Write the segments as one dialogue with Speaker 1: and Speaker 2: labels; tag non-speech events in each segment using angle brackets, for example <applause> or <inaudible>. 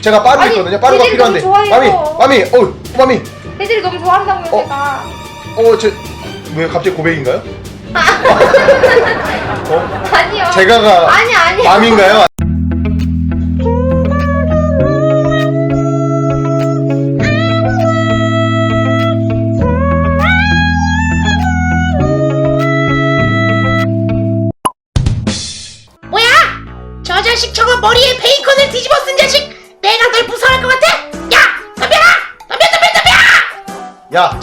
Speaker 1: 제가 빠루
Speaker 2: 아니,
Speaker 1: 있거든요. 빠루가
Speaker 2: 재질이
Speaker 1: 필요한데.
Speaker 2: 너무 좋아요.
Speaker 1: 마미, 마미, 어, 마미.
Speaker 2: 애들이 너무 좋아한다고요
Speaker 1: 어.
Speaker 2: 제가
Speaker 1: 어, 제, 왜 갑자기 고백인가요? 어? <laughs>
Speaker 2: 아니요
Speaker 1: 제가가
Speaker 2: 아니 아니
Speaker 1: 맘인가요?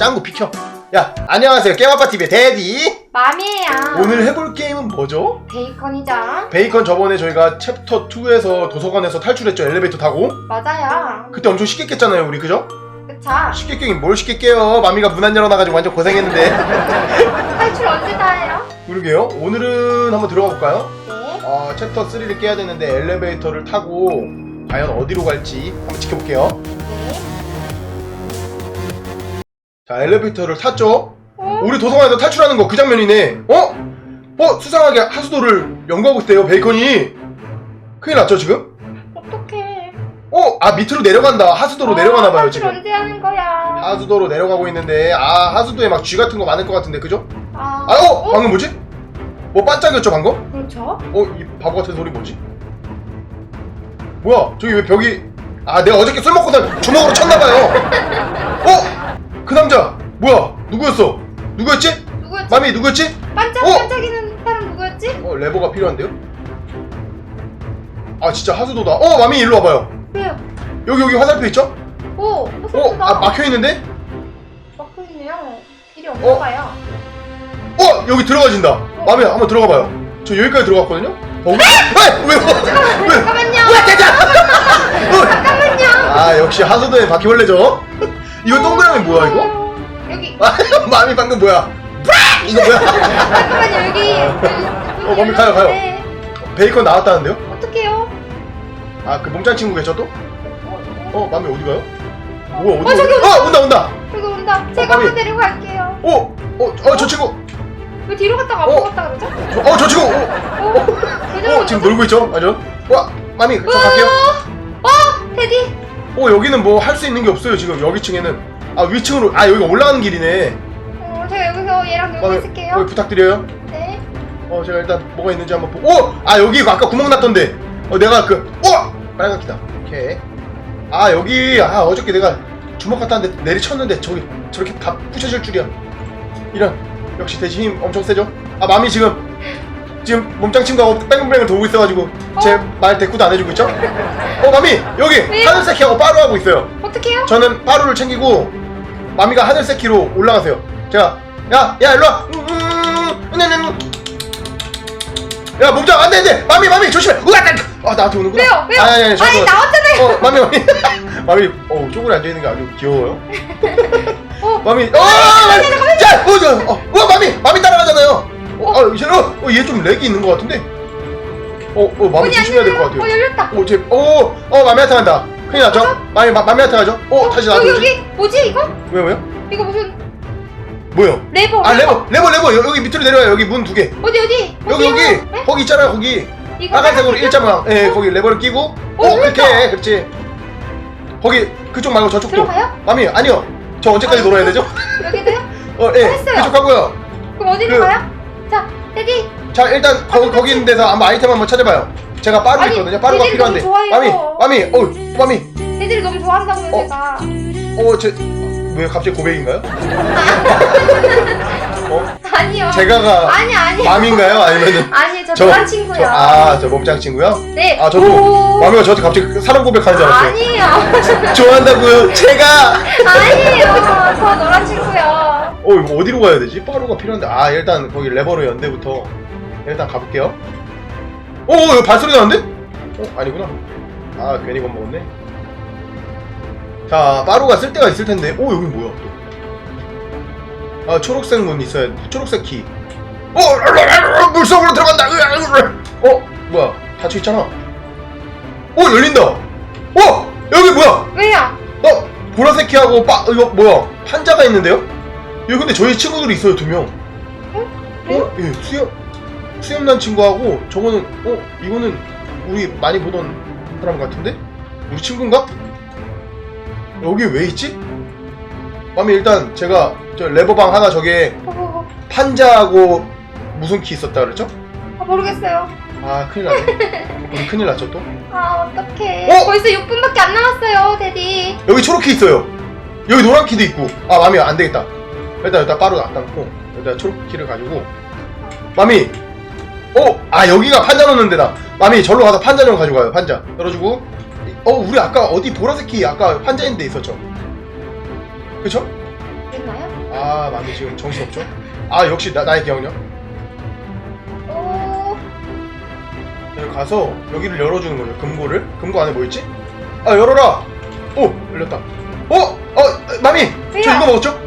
Speaker 3: 야,
Speaker 1: 짱구 비켜. 야, 안녕하세요. 게임아빠 TV의 데디.
Speaker 2: 맘이에요
Speaker 1: 오늘 해볼 게임은 뭐죠?
Speaker 2: 베이컨이죠
Speaker 1: 베이컨 저번에 저희가 챕터 2에서 도서관에서 탈출했죠. 엘리베이터 타고.
Speaker 2: 맞아요
Speaker 1: 그때 엄청 쉽게 깼잖아요, 우리 그죠?
Speaker 2: 그쵸
Speaker 1: 쉽게 깨긴 뭘 쉽게 깨요. 마미가 문 안 열어놔가지고 완전 고생했는데. <laughs>
Speaker 2: 탈출 언제 다 해요?
Speaker 1: 그러게요. 오늘은 한번 들어가 볼까요?
Speaker 2: 네
Speaker 1: 어, 챕터 3를 깨야 되는데 엘리베이터를 타고 과연 어디로 갈지 한번 지켜볼게요.
Speaker 2: 네.
Speaker 1: 자, 엘리베이터를 탔죠?
Speaker 2: 어?
Speaker 1: 우리 도서관에서 탈출하는 거 그 장면이네. 어? 어? 수상하게 하수도를 연구하고 있대요, 베이컨이. 큰일 났죠, 지금?
Speaker 2: 어떡해
Speaker 1: 어? 아, 밑으로 내려간다. 하수도로 내려가나봐요,
Speaker 2: 탈출
Speaker 1: 지금.
Speaker 2: 언제 하는 거야
Speaker 1: 하수도로 내려가고 있는데, 아, 하수도에 막 쥐 같은 거 많을 것 같은데, 그죠?
Speaker 2: 아,
Speaker 1: 아, 어? 방금 뭐지? 뭐 반짝였죠, 방금?
Speaker 2: 그렇죠
Speaker 1: 어? 이 바보 같은 소리 뭐지? 뭐야? 저기 왜 벽이... 아, 내가 어저께 술 먹고서 주먹으로 쳤나봐요. 어? 그 남자! 뭐야? 누구였어? 누구였지?
Speaker 2: 누구였지?
Speaker 1: 맘이 누구였지?
Speaker 2: 반짝
Speaker 1: 어?
Speaker 2: 반짝이는 사람 누구였지?
Speaker 1: 어, 레버가 필요한데요? 아, 진짜 하수도다. 어, 맘이 일로 와봐요.
Speaker 2: 왜요?
Speaker 1: 여기, 여기 화살표 있죠?
Speaker 2: 오
Speaker 1: 어,
Speaker 2: 호수다
Speaker 1: 아, 막혀 있는데?
Speaker 2: 막혀있네요 길이 없나
Speaker 1: 어?
Speaker 2: 봐요
Speaker 1: 어, 여기 들어가진다. 맘이 한번 들어가봐요. 저 여기까지 들어갔거든요? 어, 왜? 왜? 왜? 왜?
Speaker 2: 잠깐만요
Speaker 1: 왜?
Speaker 2: 잠깐만요
Speaker 1: 아, 역시 하수도에 바퀴벌레죠? <laughs> 이거 동그라미 뭐야, 이거?
Speaker 2: 어, 여기
Speaker 1: 아, <laughs> 마음이 방금 뭐야? 브라! 이거 뭐야?
Speaker 2: 잠깐만요 여기
Speaker 1: 어, 맘이 가요, 가요.
Speaker 2: 네.
Speaker 1: 베이컨 나왔다는데요?
Speaker 2: 어떡해요?
Speaker 1: 아, 그 몸짱 친구 계셔 또? 어, 맘이 어디 가요? 뭐야, 어디
Speaker 2: 어, 저기
Speaker 1: 어디- 어, 온다, 온다!
Speaker 2: 여기 온다 제가
Speaker 1: 맘이.
Speaker 2: 한번 데리고 갈게요
Speaker 1: 어, 어, 어, 저 친구!
Speaker 2: 왜 뒤로 갔다가 앞으로
Speaker 1: 어.
Speaker 2: 갔다 그러죠?
Speaker 1: 저, 어, 저 친구! 어,
Speaker 2: 어? 왜
Speaker 1: 어,
Speaker 2: 저러는
Speaker 1: 지금? 놀고 있죠? 맞아? 와, 맘이, 저 갈게요.
Speaker 2: 어? 테디
Speaker 1: 어, 여기는 뭐 할 수 있는 게 없어요, 지금. 여기 층에는. 아, 위층으로, 아, 여기가 올라가는 길이네.
Speaker 2: 어, 제가 여기서 얘랑 놀고
Speaker 1: 맘이,
Speaker 2: 있을게요
Speaker 1: 여기 부탁드려요.
Speaker 2: 네
Speaker 1: 어, 제가 일단 뭐가 있는지 한번 보고. 어! 아, 여기 아까 구멍 났던데. 어, 내가 그, 어! 빨간 키다. 오케이. 아, 여기, 아, 어저께 내가 주먹 갖다 왔는데 내리쳤는데 저기, 저렇게 다 부셔질 줄이야. 이런, 역시 대신 힘 엄청 세죠? 아, 맘이 지금, 지금 몸짱 친구하고 뺑뺑뺑을 돌고 있어가지고 제 말 대꾸도 안 해주고 있죠? 어, 맘이, 여기
Speaker 2: 왜요?
Speaker 1: 하늘새키하고 빠루하고 있어요.
Speaker 2: 어떡해요?
Speaker 1: 저는 빠루를 챙기고 마미가 하늘새키로 올라가세요. 제가 야, 야, 일로 와. 음, 음, 음, 음, 음. 야, 몸짱 안 돼, 안 돼. 마미, 마미 조심해. 우와, 나, 아, 나한테 오는구나.
Speaker 2: 왜요? 왜요?
Speaker 1: 아니, 아니, 아니, 저,
Speaker 2: 아니
Speaker 1: 저,
Speaker 2: 나왔잖아요
Speaker 1: 어, 마미, 마미, <laughs> 마미, 어, 쪼그려 앉아 있는 게 아주 귀여워요. <laughs>
Speaker 2: 어?
Speaker 1: 마미, 어, 마미, 자, 어, 저, 어, 어, 마미, 마미 따라가잖아요. 어, 아, 이제, 어, 어, 얘 좀 렉이 있는 것 같은데. 어, 어,
Speaker 2: 문이
Speaker 1: 조심해야 될 것
Speaker 2: 열려요.
Speaker 1: 같아요.
Speaker 2: 어 열렸다
Speaker 1: 어, 제, 어, 어, 마미한테 간다. 큰일 났죠? 마미, 마, 마미한테 가죠? 어, 다시
Speaker 2: 여기
Speaker 1: 나오지?
Speaker 2: 여기 뭐지 이거?
Speaker 1: 왜, 왜요?
Speaker 2: 이거 무슨
Speaker 1: 뭐요?
Speaker 2: 레버
Speaker 1: 아 레버 레버 레버 여- 여기 밑으로 내려와요 여기 문 두 개
Speaker 2: 어디 어디?
Speaker 1: 여기
Speaker 2: 어디요?
Speaker 1: 여기
Speaker 2: 네?
Speaker 1: 거기 있잖아요 거기
Speaker 2: 이거
Speaker 1: 빨간색으로
Speaker 2: 빨간색이요?
Speaker 1: 일자 예 거기 레버를 끼고 어
Speaker 2: 어,
Speaker 1: 그렇게
Speaker 2: 열렸다.
Speaker 1: 그렇지 거기 그쪽 말고 저쪽도
Speaker 2: 들어가요?
Speaker 1: 마미 아니요 저 언제까지
Speaker 2: 아,
Speaker 1: 놀아야 되죠?
Speaker 2: 여기도요? <laughs>
Speaker 1: 어예
Speaker 2: 했어요.
Speaker 1: 그쪽 하고요
Speaker 2: 그럼 어디로
Speaker 1: 그-
Speaker 2: 가요? 자 테디
Speaker 1: 자 일단 거, 거기 있는 데서 한번 아이템 한번 찾아봐요. 제가 빠루
Speaker 2: 아니,
Speaker 1: 있거든요. 빠루가
Speaker 2: 애들이
Speaker 1: 필요한데.
Speaker 2: 좋아해요.
Speaker 1: 마미 마미 어 마미.
Speaker 2: 테디를 너무 좋아한다고요
Speaker 1: 어.
Speaker 2: 제가.
Speaker 1: 어 제 왜 갑자기 고백인가요? <laughs> 어?
Speaker 2: 아니요.
Speaker 1: 제가가
Speaker 2: 아니 아니
Speaker 1: 맘인가요? 아니면은
Speaker 2: 아니 저
Speaker 1: 저-
Speaker 2: 노란 친구요.
Speaker 1: 아 저 몸짱 친구요?
Speaker 2: 네.
Speaker 1: 아 저도
Speaker 2: 오.
Speaker 1: 마미가 저한테 갑자기 사람 고백하는 줄 알았어요.
Speaker 2: 아니에요. <laughs>
Speaker 1: 좋아한다고요? 제가!
Speaker 2: 아니에요. 저 노란 친구요
Speaker 1: 어 이거 어디로 가야 되지? 빠루가 필요한데 아 일단 거기 레버로 연대부터 일단 가볼게요 오 여기 발소리 나는데? 어 아니구나 아 괜히 겁먹었네 자 빠루가 쓸 데가 있을 텐데 오 여기 뭐야 또 아 초록색 문 있어야 초록색 키 어! 물속으로 들어간다. 어 뭐야 닫혀있잖아 어 열린다 어 여기 뭐야
Speaker 2: 왜요?
Speaker 1: 어? 보라색 키하고 빠 이거 뭐야 판자가 있는데요? 여기 근데 저희 친구들이 있어요 두 명. 어? 예 수염 수염난 친구하고 저거는 어 이거는 우리 많이 보던 사람 같은데 우리 친구인가? 여기 왜 있지? 맘이 일단 제가 저 레버방 하나 저게
Speaker 2: 어, 어,
Speaker 1: 판자하고 무슨 키 있었다 그랬죠?
Speaker 2: 어, 모르겠어요.
Speaker 1: 아 큰일 났네 <laughs> 우리 큰일 났죠 또
Speaker 2: 아, 어떡해.
Speaker 1: 어?
Speaker 2: 벌써 6분밖에 안 남았어요, 데디.
Speaker 1: 여기 초록 키 있어요 여기 노란 키도 있고 아 맘이 안 되겠다 일단 일단 빠루 안 담고 일단 초록 키를 가지고 맘이 어? 아 여기가 판자 넣는 데다 맘이 절로 가서 판자 좀 가지고 가요 판자 열어주고 어 우리 아까 어디 보라색 키 아까 판자 있는 데 있었죠 그쵸?
Speaker 2: 있나요?
Speaker 1: 아 맘이 지금 정신없죠? 아 역시 나, 나의 기억력
Speaker 2: 오,
Speaker 1: 여기 가서 여기를 열어주는 거죠 금고를 금고 안에 뭐 있지? 아 열어라 오 열렸다 어? 어 마미 저? 이거 먹었죠?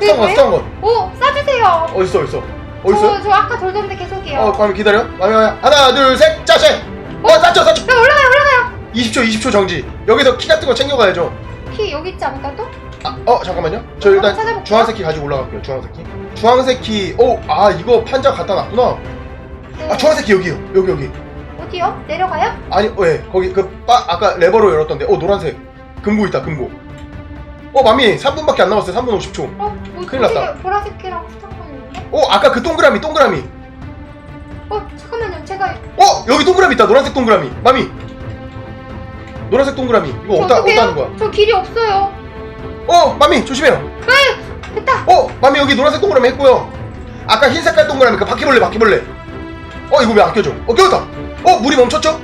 Speaker 2: 그게
Speaker 1: 싸운 거? 싸운 거
Speaker 2: 오, 싸주세요.
Speaker 1: 어딨어 어딨어 어딨어요?
Speaker 2: 저, 저 아까 돌던데 계속이요.
Speaker 1: 어 마미 기다려 마미 하나 둘 셋 짜세 어 쌌죠 쌌죠
Speaker 2: 야, 올라가요, 올라가요.
Speaker 1: 20초 20초 정지 여기서 키 같은 거 챙겨가야죠
Speaker 2: 키 여기 있지 않을까, 또?
Speaker 1: 아, 어 잠깐만요 저 일단
Speaker 2: 찾아볼게요.
Speaker 1: 주황색 키 가지고 올라갈게요 주황색 키 주황색 키 오 아 이거 판자 갖다 놨구나
Speaker 2: 네.
Speaker 1: 아 주황색 키 여기요 여기 여기
Speaker 2: 어디요? 내려가요?
Speaker 1: 아니, 어, 예, 거기 그 빠, 아까 레버로 열었던데, 어 노란색 금고 있다, 금고. 어, 마미 3분밖에 안 남았어요, 3분 50초.
Speaker 2: 어, 뭐,
Speaker 1: 큰일 났다.
Speaker 2: 보라색- 보라색이랑 스타콘 있는데?
Speaker 1: 어, 아까 그 동그라미, 동그라미.
Speaker 2: 어, 잠깐만요. 제가
Speaker 1: 어, 여기 동그라미 있다, 노란색 동그라미. 마미. 노란색 동그라미. 이거
Speaker 2: 저
Speaker 1: 어디다
Speaker 2: 어떡해요?
Speaker 1: 어디다 하는 거야?
Speaker 2: 저 길이 없어요.
Speaker 1: 어, 마미 조심해요.
Speaker 2: 됐다.
Speaker 1: 어, 마미 여기 노란색 동그라미 했고요. 아까 흰 색깔 동그라미 그 바퀴벌레, 바퀴벌레. 어, 이거 왜 안 껴져? 어, 껴졌다. 어, 물이 멈췄죠?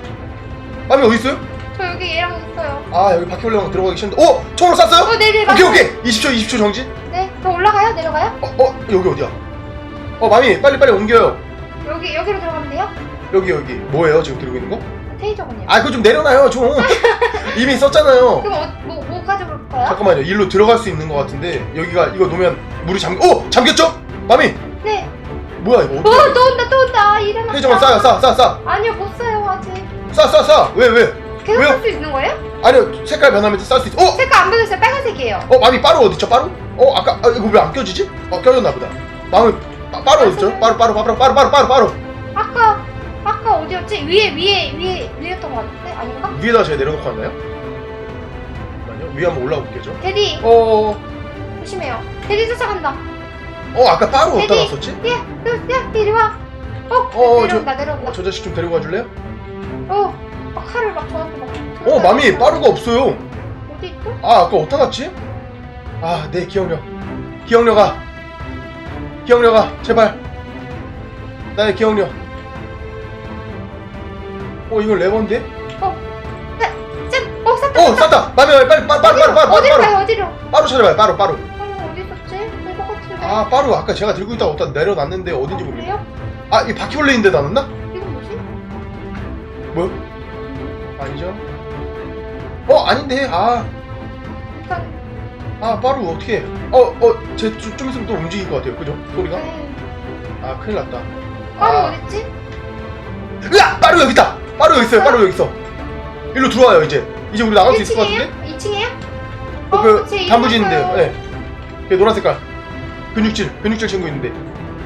Speaker 1: 마미 어디 있어요?
Speaker 2: 저 여기 얘랑 있어요.
Speaker 1: 아, 여기 바퀴벌레랑 들어가기 싫은데. 어, 총으로 쐈어요?
Speaker 2: 어, 네네,
Speaker 1: 오케이,
Speaker 2: 맞아요.
Speaker 1: 오케이. 20초, 20초 정지.
Speaker 2: 네, 저 올라가요? 내려가요?
Speaker 1: 어, 어, 여기 어디야? 어, 마미, 빨리 빨리 옮겨요.
Speaker 2: 여기, 여기로 들어가면 돼요?
Speaker 1: 여기 여기 뭐예요 지금 들고 있는 거?
Speaker 2: 테이저군요.
Speaker 1: 아 그거 좀 내려놔요 좀 <laughs> 이미 썼잖아요
Speaker 2: 그럼 어, 뭐, 뭐 가져볼까요?
Speaker 1: 잠깐만요 일로 들어갈 수 있는 것 같은데 여기가 이거 놓으면 물이 잠 오! 잠겼죠? 마미
Speaker 2: 네.
Speaker 1: 뭐야 이거
Speaker 2: 어, 또 온다, 또 온다. 일어났다.
Speaker 1: 페이저만 싸요 싸 싸 싸
Speaker 2: 아니요, 못 써요, 아직.
Speaker 1: 싸 싸 싸 왜 왜?
Speaker 2: 계속
Speaker 1: 왜요?
Speaker 2: 쓸 수 있는 거예요?
Speaker 1: 아니요 색깔 변하면 쌀수 있어 어?
Speaker 2: 색깔 안 변했어요. 빨간색이에요.
Speaker 1: 어 마미 빠루 어딨죠 빠루? 어 아까 아, 이거 왜 안 껴지지? 어 껴졌나 보다 마미 빠, 빠루 어딨죠? 빠루 빠루 빠루 빠루 빠루 빠루 빠루
Speaker 2: 아까, 아까 어디였지? 위에, 위에, 위에, 위였던 거 같은데? 아닌가?
Speaker 1: 위에다 제가 내려놓고 왔나요? 잠깐만요 위에 한번 올라가 볼게죠
Speaker 2: 데디,
Speaker 1: 어...
Speaker 2: 조심해요. 데디 쫓아간다.
Speaker 1: 어 아까 빠루 어디다 놨었지?
Speaker 2: 야, 야, 야, 이리 와. 어,
Speaker 1: 어,
Speaker 2: 내려온다, 내려온다.
Speaker 1: 어, 저 자식 좀 데리고 가줄래요?
Speaker 2: 어, 막 칼을 막 저한테 막.
Speaker 1: 어 마미 빠루가 없어요
Speaker 2: 어디 있죠?
Speaker 1: 아 아까 어디다 놨지? 아 내 기억력 기억력아 기억력아 제발 나의 기억력 어 이건 레버인데?
Speaker 2: 짠! 어, 쌌다.
Speaker 1: 어 쌌다 마미 마미 빨리 빠루 빠루 빠루 빠루
Speaker 2: 어디로
Speaker 1: 빠루
Speaker 2: 가요, 어디로?
Speaker 1: 빠루 찾아봐요 빠루 빠루
Speaker 2: 어, 어디 있었지? 될것 같은데.
Speaker 1: 아 빠루 아까 제가 들고 있다가 어디다 내려놨는데 어딘지
Speaker 2: 아,
Speaker 1: 모르겠네
Speaker 2: 그래요?
Speaker 1: 아이 바퀴벌레인데 놨나?
Speaker 2: 이건 뭐지?
Speaker 1: 뭐요? 아니죠 어 아닌데 아 아 빠루 어떻게 어어쟤좀 좀 있으면 또 움직일 것 같아요 그죠? 소리가?
Speaker 2: 네.
Speaker 1: 아 큰일 났다
Speaker 2: 바로
Speaker 1: 아.
Speaker 2: 어딨지?
Speaker 1: 으아! 빠루 여기 있다! 빠루 여기 있어요 빠루 여기 있어 일로 들어와요 이제 이제 우리 나갈 수 있을 것 같은데?
Speaker 2: 2층이에요?
Speaker 1: 어,
Speaker 2: 그제
Speaker 1: 단무지
Speaker 2: 일어났어요.
Speaker 1: 예. 걔 노란 색깔 근육질 근육질 친구 있는데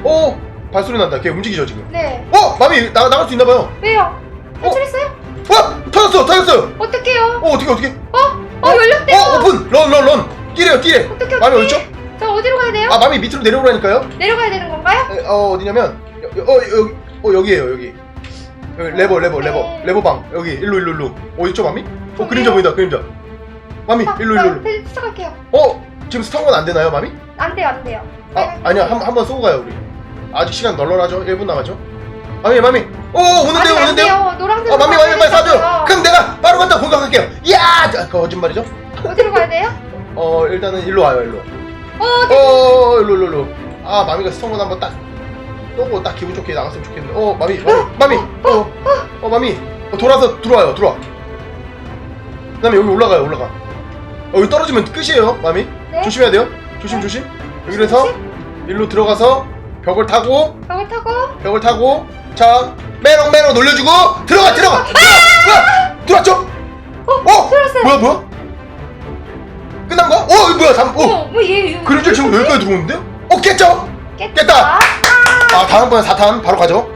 Speaker 1: 어 발소리 난다 걔 움직이죠 지금
Speaker 2: 네.
Speaker 1: 어! 마미 나, 나갈 수 있나 봐요
Speaker 2: 왜요? 탈출했어요?
Speaker 1: 어! 터졌어 터졌어요
Speaker 2: 어떡해요?
Speaker 1: 어 어떻게 어떻게
Speaker 2: 어? 어, 열렸대요!
Speaker 1: 어 오픈 런 런 런 뛰래요 뛰래
Speaker 2: 어떡해,
Speaker 1: 마미
Speaker 2: 어떡해?
Speaker 1: 어딨죠?
Speaker 2: 저 어디로 가야 돼요?
Speaker 1: 아 마미 밑으로 내려오라니까요
Speaker 2: 내려가야 되는 건가요?
Speaker 1: 에, 어 어디냐면 여, 어 여기 어 여기에요 여기 여기 레버 레버 레버
Speaker 2: 네.
Speaker 1: 레버방 여기 일로 일로 일로 어딨죠 마미? 어
Speaker 2: 저기요.
Speaker 1: 그림자 보인다 그림자 마미
Speaker 2: 아,
Speaker 1: 일로
Speaker 2: 나
Speaker 1: 일로 일로
Speaker 2: 네, 쫓아갈게요.
Speaker 1: 어 지금 스타건 안 되나요 마미?
Speaker 2: 안 돼요, 안 돼요.
Speaker 1: 아 아니야 한 한번 쏘고 가요 우리 아직 시간 널널하죠 1분 남았죠 마미 마미 오 오는데요
Speaker 2: 아니, 안
Speaker 1: 오는데요?
Speaker 2: 돼요. 노란색.
Speaker 1: 어 마미 마미 빨리 쏴줘. 그럼 내가 바로 간다 공격할게요. 이야 아, 거짓말이죠?
Speaker 2: 어디로 가야 돼요?
Speaker 1: 어 일단은 일로 와요 일로.
Speaker 2: 어, 네.
Speaker 1: 어. 일로 일로 일로. 아 마미가 스톤건 한번 딱. 쏘고 딱 기분 좋게 나갔으면 좋겠는데. 어 마미 마미 마미. 어, 어 마미. 어, 돌아서 들어와요 들어와. 그 다음에 여기 올라가요 올라가. 어, 여기 떨어지면 끝이에요 마미.
Speaker 2: 네.
Speaker 1: 조심해야 돼요. 조심
Speaker 2: 네.
Speaker 1: 조심. 여기로 해서 일로 들어가서 벽을 타고
Speaker 2: 벽을 타고.
Speaker 1: 벽을 타고 자 메롱 메롱 놀려주고 들어가 들어가 들어가 들어왔죠? 어?
Speaker 2: 들어왔어요.
Speaker 1: 뭐야 뭐야? 끝난 거야? 어 이거 뭐야 잠 어?
Speaker 2: 어, 뭐 얘.
Speaker 1: 그림자 지금 여기까지 들어오는데? 어 깼죠?
Speaker 2: 깼다.
Speaker 1: 깼다! 아 다음번에 4탄 바로 가죠